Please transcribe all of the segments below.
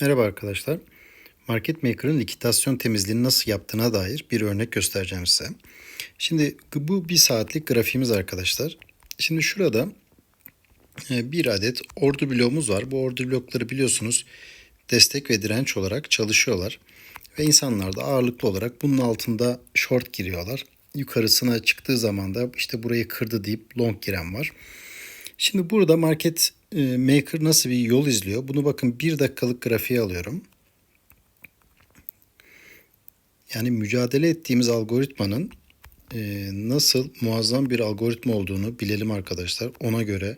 Merhaba arkadaşlar. Market Maker'ın likidasyon temizliğini nasıl yaptığına dair bir örnek göstereceğim size. Şimdi bu bir saatlik grafiğimiz arkadaşlar. Şimdi şurada e, bir adet ordu bloğumuz var. Bu ordu blokları biliyorsunuz destek ve direnç olarak çalışıyorlar. Ve insanlar da ağırlıklı olarak bunun altında short giriyorlar. Yukarısına çıktığı zaman da işte burayı kırdı deyip long giren var. Şimdi burada market maker nasıl bir yol izliyor? Bunu bakın bir dakikalık grafiğe alıyorum. Yani mücadele ettiğimiz algoritmanın e, nasıl muazzam bir algoritma olduğunu bilelim arkadaşlar. Ona göre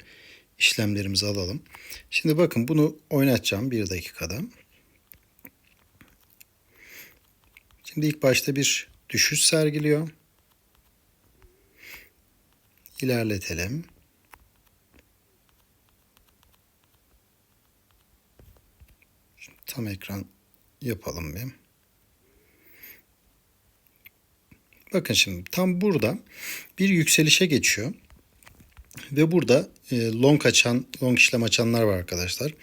işlemlerimizi alalım. Şimdi bakın bunu oynatacağım bir dakikada. Şimdi ilk başta bir düşüş sergiliyor. İlerletelim. Tam ekran yapalım bir. Bakın şimdi tam burada bir yükselişe geçiyor. Ve burada e, long açan, long işlem açanlar var arkadaşlar.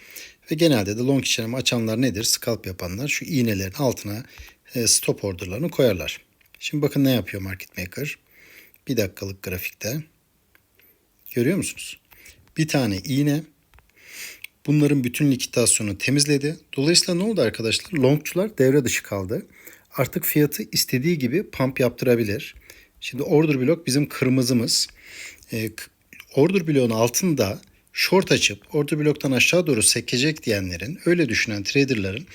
Ve genelde de long işlem açanlar nedir? Scalp yapanlar şu iğnelerin altına e, stop orderlarını koyarlar. Şimdi bakın ne yapıyor market maker. Bir dakikalık grafikte. Görüyor musunuz? Bir tane iğne bunların bütün likitasyonu temizledi. Dolayısıyla ne oldu arkadaşlar? Longçular devre dışı kaldı. Artık fiyatı istediği gibi pump yaptırabilir. Şimdi order blok bizim kırmızımız. E, order bloğun altında short açıp order bloktan aşağı doğru sekecek diyenlerin, öyle düşünen traderların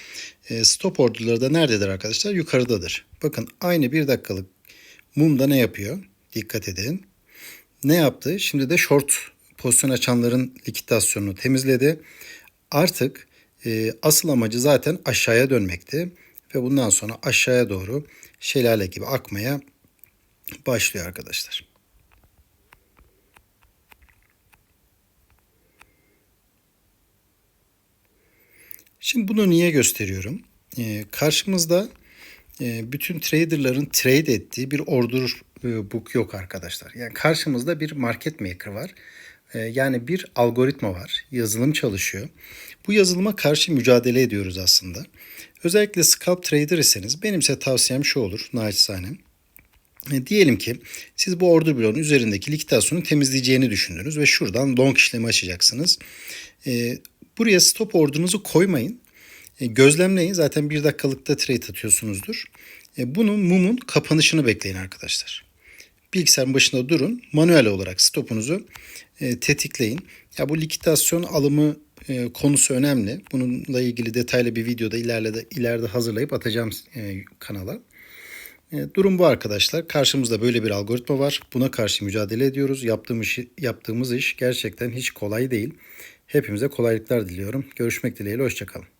e, stop orderları da nerededir arkadaşlar? Yukarıdadır. Bakın aynı bir dakikalık mumda ne yapıyor? Dikkat edin. Ne yaptı? Şimdi de short pozisyon açanların likitasyonunu temizledi. Artık e, asıl amacı zaten aşağıya dönmekti ve bundan sonra aşağıya doğru şelale gibi akmaya başlıyor arkadaşlar. Şimdi bunu niye gösteriyorum? Ee, karşımızda e, bütün traderların trade ettiği bir order e, book yok arkadaşlar. Yani karşımızda bir market maker var. E, yani bir algoritma var. Yazılım çalışıyor. Bu yazılıma karşı mücadele ediyoruz aslında. Özellikle scalp trader iseniz benim size tavsiyem şu olur naçizane. E, diyelim ki siz bu order bloğun üzerindeki likitasyonu temizleyeceğini düşündünüz ve şuradan long işlemi açacaksınız. E, buraya stop ordunuzu koymayın. Gözlemleyin. Zaten bir dakikalıkta trade atıyorsunuzdur. E, bunun mumun kapanışını bekleyin arkadaşlar. Bilgisayarın başında durun. Manuel olarak stopunuzu e, tetikleyin. Ya bu likitasyon alımı e, konusu önemli. Bununla ilgili detaylı bir videoda ileride ileride hazırlayıp atacağım e, kanala. E, durum bu arkadaşlar. Karşımızda böyle bir algoritma var. Buna karşı mücadele ediyoruz. Yaptığımız yaptığımız iş gerçekten hiç kolay değil. Hepimize kolaylıklar diliyorum. Görüşmek dileğiyle. Hoşçakalın.